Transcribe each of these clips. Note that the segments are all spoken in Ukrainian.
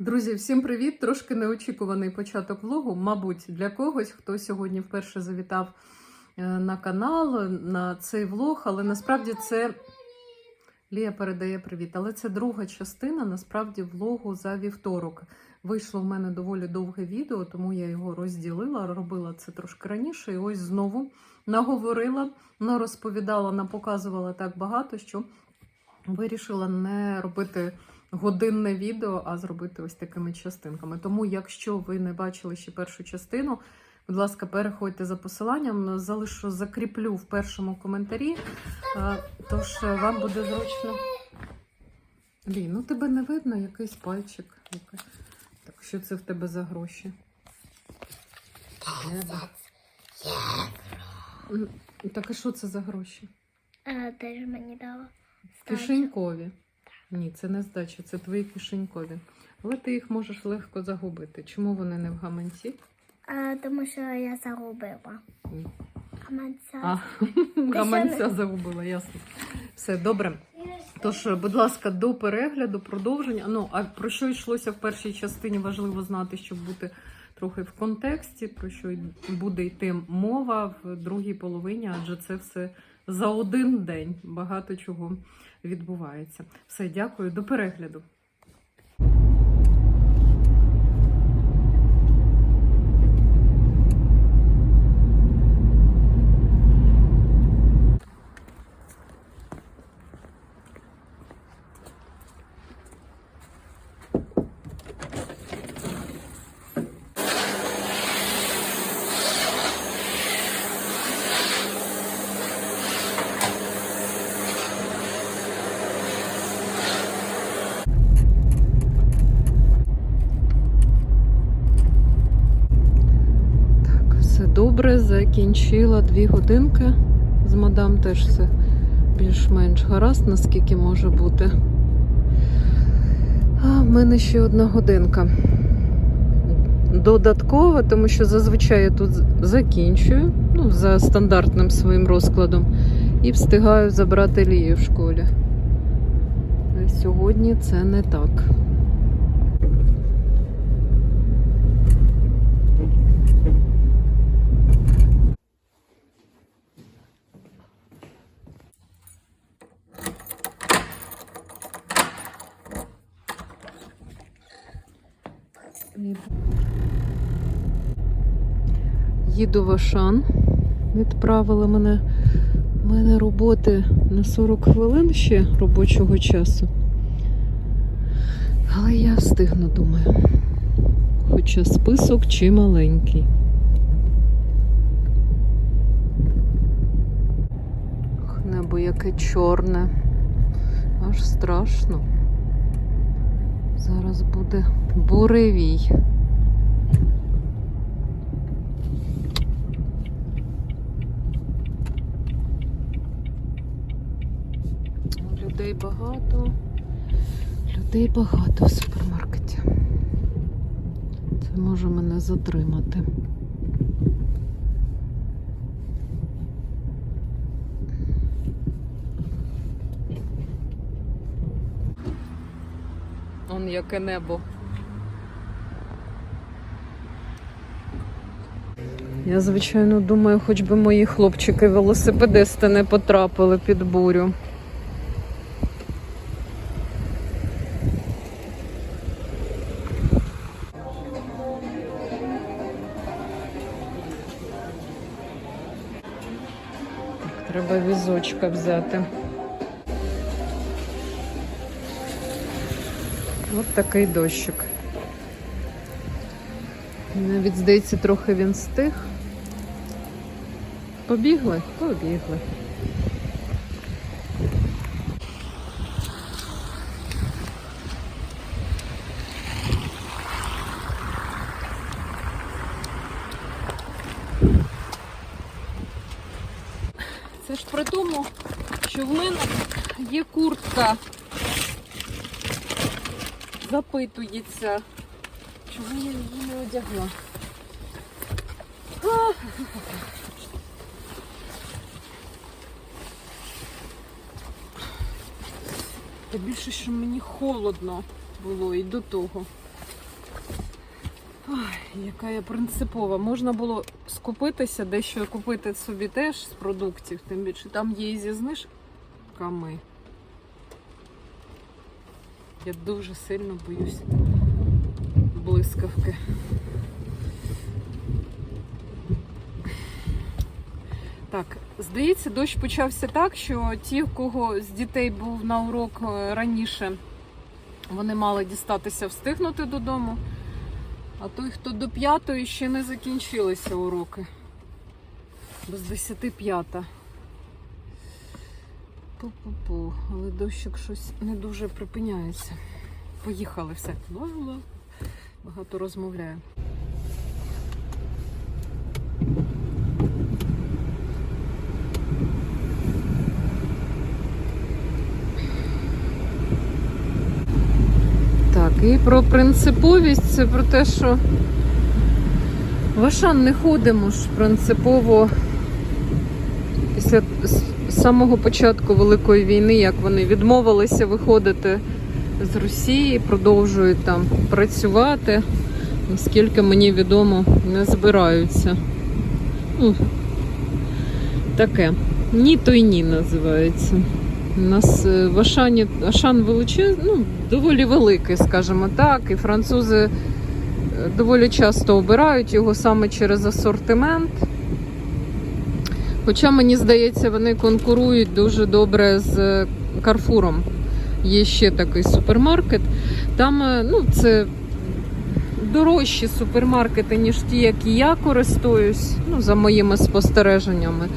Друзі, всім привіт! Трошки неочікуваний початок влогу. Мабуть, для когось, хто сьогодні вперше завітав е, на канал, на цей влог, але насправді це Лія передає привіт. Але це друга частина насправді влогу за вівторок. Вийшло в мене доволі довге відео, тому я його розділила, робила це трошки раніше. І ось знову наговорила, розповідала, напоказувала так багато, що вирішила не робити годинне відео, а зробити ось такими частинками. Тому, якщо ви не бачили ще першу частину, будь ласка, переходьте за посиланням, залишу, закріплю в першому коментарі. Тож е, вам буде зручно. Лі, ну тебе не видно, якийсь пальчик. Так, що це в тебе за гроші? Так, а що це за гроші? Теж мені дала. Кишенькові. Ні, це не здача, це твої кишенькові. Але ти їх можеш легко загубити. Чому вони не в гаманці? А, тому що я загубила. Ні. Гаманця. А, гаманця загубила, ясно. Все, добре. Тож, будь ласка, до перегляду, продовження. Ну, а про що йшлося в першій частині, важливо знати, щоб бути трохи в контексті, про що буде йти мова в другій половині, адже це все за один день. Багато чого відбувається. Все, дякую, до перегляду. Так, все добре, закінчила дві годинки. З мадам теж все більш-менш гаразд, наскільки може бути. А в мене ще одна годинка. Додаткова, тому що зазвичай я тут закінчую ну, за стандартним своїм розкладом і встигаю забрати Лію в школі. А сьогодні це не так. Їду в Ашан. Відправили мене. У мене роботи на 40 хвилин ще робочого часу. Але я встигну, думаю. Хоча список чи маленький. Небо яке чорне. Аж страшно. Зараз буде буревій. Людей багато. Людей багато в супермаркеті. Це може мене затримати. Он яке небо. Я, звичайно, думаю, хоч би мої хлопчики-велосипедисти не потрапили під бурю. Візочка взяти. Ось такий дощик. Навіть здається, трохи він стих. Побігли? Побігли. Це ж при тому, що в мене є куртка. Запитується, чому я її не одягла. А! Та більше, що мені холодно було і до того. Ой, яка я принципова. Можна було скупитися, дещо купити собі теж з продуктів, тим більше там є і зі знижками. Я дуже сильно боюсь блискавки. Так, здається, дощ почався так, що ті, у кого з дітей був на урок е, раніше, вони мали дістатися встигнути додому. А той, хто до п'ятої, ще не закінчилися уроки. Без десяти п'ята. Пу-пу-пу. Але дощик щось не дуже припиняється. Поїхали все. Багато розмовляю. Так, і про принциповість це про те, що в Ашан не ходимо ж принципово після самого початку Великої війни, як вони відмовилися виходити з Росії, продовжують там працювати. Наскільки мені відомо, не збираються. Ну, таке. Ні, то й ні називається. У нас е, в Ашані Ашан величезний, ну, доволі великий, скажімо так, і французи е, доволі часто обирають його саме через асортимент. Хоча, мені здається, вони конкурують дуже добре з е, Карфуром. Є ще такий супермаркет. Там е, ну, це дорожчі супермаркети, ніж ті, які я користуюсь, ну, за моїми спостереженнями.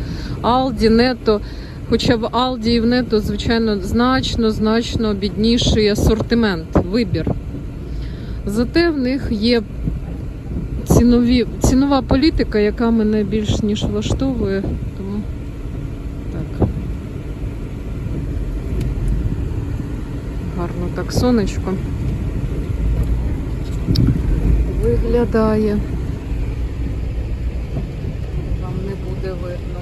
Алді, Нето. Хоча в Алді і в Нето, звичайно, значно, значно бідніший асортимент, вибір. Зате в них є цінові, цінова політика, яка мене більш ніж влаштовує. Тому так. Гарно так сонечко виглядає. Вам не буде видно.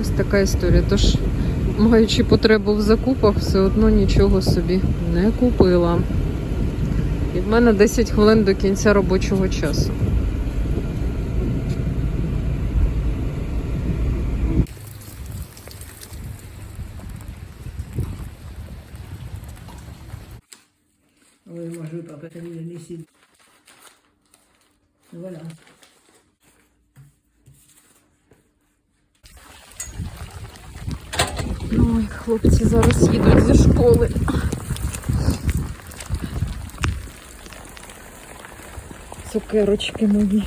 Ось така історія. Тож, маючи потребу в закупах, все одно нічого собі не купила. І в мене 10 хвилин до кінця робочого часу. Voilà. Ой, хлопці зараз їдуть зі школи. Цукерочки мої.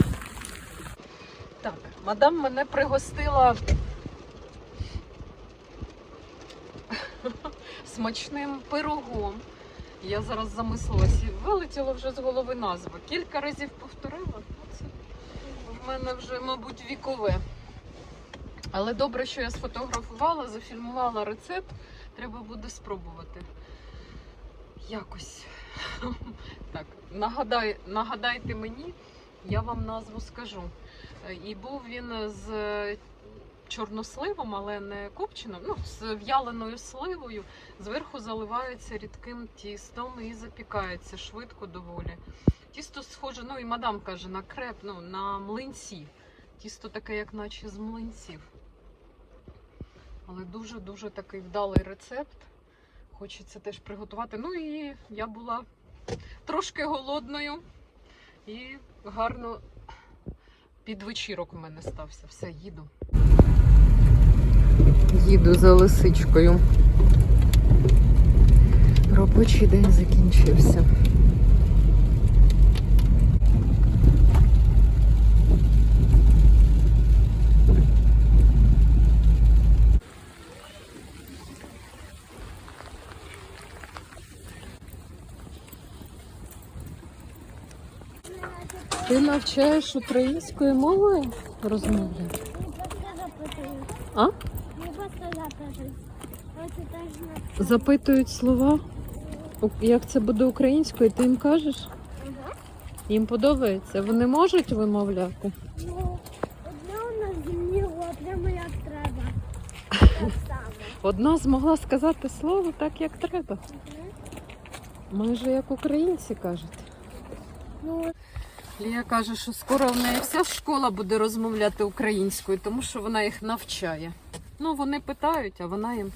Так, мадам мене пригостила смачним пирогом. Я зараз замислилась і вилетіло вже з голови назва. Кілька разів повторила. В мене вже, мабуть, вікове. Але добре, що я сфотографувала, зафільмувала рецепт. Треба буде спробувати. Якось. Так, нагадай, нагадайте мені, я вам назву скажу. Е, І був він з чорносливом, але не копченим, ну, з в'яленою сливою. Зверху заливається рідким тістом і запікається швидко доволі. Тісто схоже, ну і мадам каже, на креп, ну, на млинці. Тісто таке, як наче з млинців. Але дуже-дуже такий вдалий рецепт. Хочеться теж приготувати. Ну і я була трошки голодною і гарно підвечірок у мене стався. Все, їду. Їду за лисичкою. Робочий день закінчився. Ти навчаєш українською мовою розмовляти? А? Запитують слова. Як це буде українською, ти їм кажеш? Їм подобається. Вони можуть вимовляти. Ну, одне у нас зімніло, прямо як треба. Так само. Одна змогла сказати слово так, як треба. Майже як українці кажуть. Ну, Лія каже, що скоро в неї вся школа буде розмовляти українською, тому що вона їх навчає. Ну, вони питають, а вона їм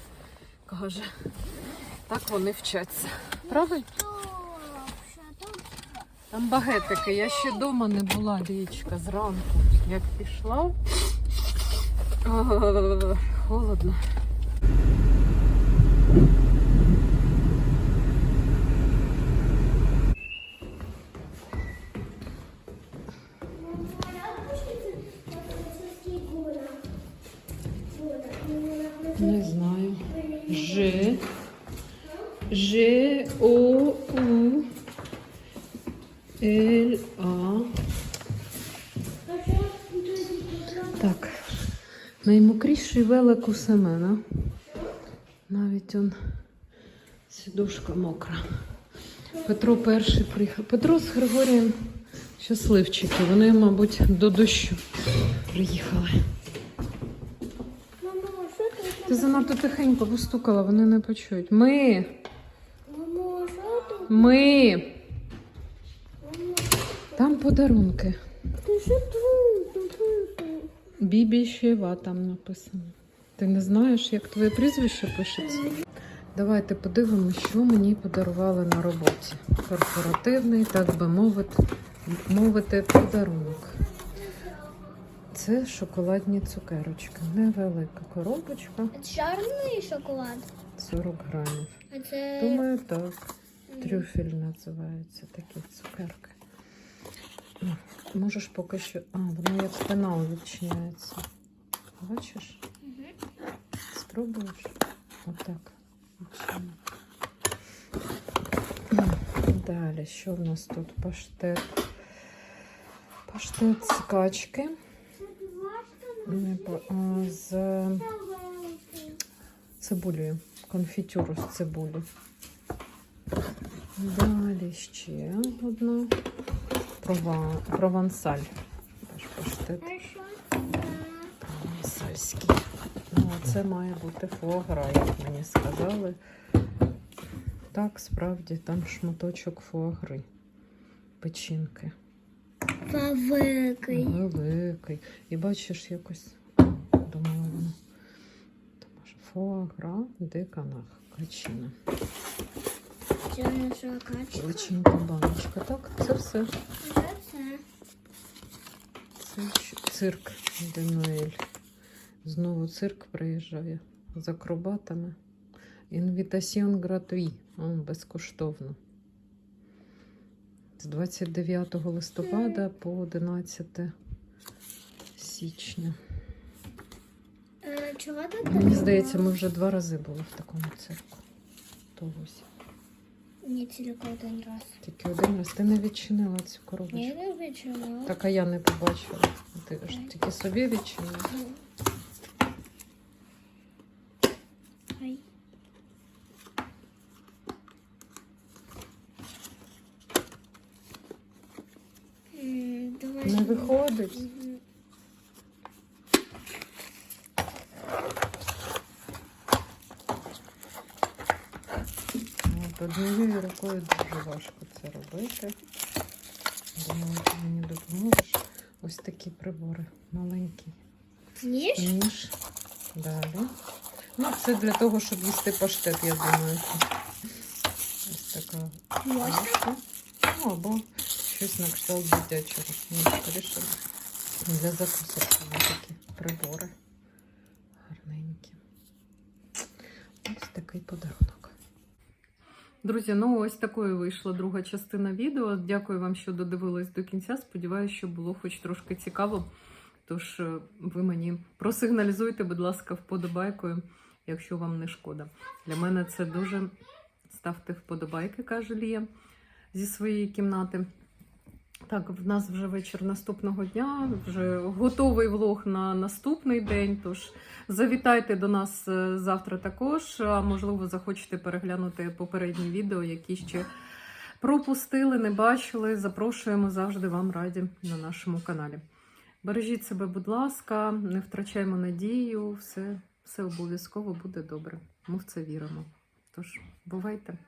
каже. Так вони вчаться. Правильно? Там багетики. Я ще вдома не була, Лієчка, зранку. Як пішла. О, Холодно. Не знаю. Ж. Ж, О, У, Л, А. Так. Наймокріший велик у Семена. Навіть он сідушка мокра. Петро перший приїхав. Петро з Григорієм щасливчики. Вони, мабуть, до дощу приїхали. Що тут? Ти занадто тихенько постукала, вони не почують. Ми, Мамо, що тут? ми. Подарунки. Бібі Щева там написано. Ти не знаєш, як твоє прізвище пишеться? Давайте подивимося, що мені подарували на роботі. Корпоративний, так би мовити, мовити, подарунок. Це шоколадні цукерочки. Невелика коробочка, Це чорний шоколад. 40 грамів. А це... Думаю, так. Трюфель називаються такі цукерки. Можеш поки що. А, воно як пенал відчиняється. Бачиш? Спробуєш? Отак. Далі, що в нас тут? Паштет. Паштет з качки. З цибулею. Конфітюру з цибулі. Далі ще одна. Прова... Провансаль. Теж паштет провансальський. Ну, а це має бути фуагра, як мені сказали. Так, справді, там шматочок фуагри. Печінки. Великий. Великий. І бачиш якось. Думаю, воно. Фуагра де канах. Качина. Величенька баночка. Так, це все. Це? Це цирк де Ноель. Знову цирк приїжджає з акробатами. Інвітасіон гратуї. Безкоштовно. З 29 листопада по 11 січня. Е? Мені здається, ми вже два рази були в такому цирку. То ось. Ні, тільки один раз. Тільки один раз. Ти не відчинила цю коробочку. Ні, не відчинила. Так, а я не побачила. Ти ж тільки собі відчинила. Однією рукою дуже важко це робити. Думаю, ти мені допоможеш. Ось такі прибори маленькі. Ніж? Ніж. Далі. Ну, це для того, щоб їсти паштет, я думаю. Ось така ложка. Ну, або щось на кшталт дитячого. Скоріше для закусок такі прибори. Гарненькі. Ось такий подарунок. Друзі, ну ось такою вийшла друга частина відео. Дякую вам, що додивились до кінця. Сподіваюся, що було хоч трошки цікаво. Тож е, ви мені просигналізуйте, будь ласка, вподобайкою, якщо вам не шкода. Для мене це дуже ставте вподобайки, каже Лія зі своєї кімнати. Так, в нас вже вечір наступного дня, вже готовий влог на наступний день. Тож завітайте до нас е, завтра також. А можливо, захочете переглянути попередні відео, які ще пропустили, не бачили. Запрошуємо завжди вам раді на нашому каналі. Бережіть себе, будь ласка, не втрачаймо надію, все все обов'язково буде добре. Ми в це віримо. Тож, бувайте!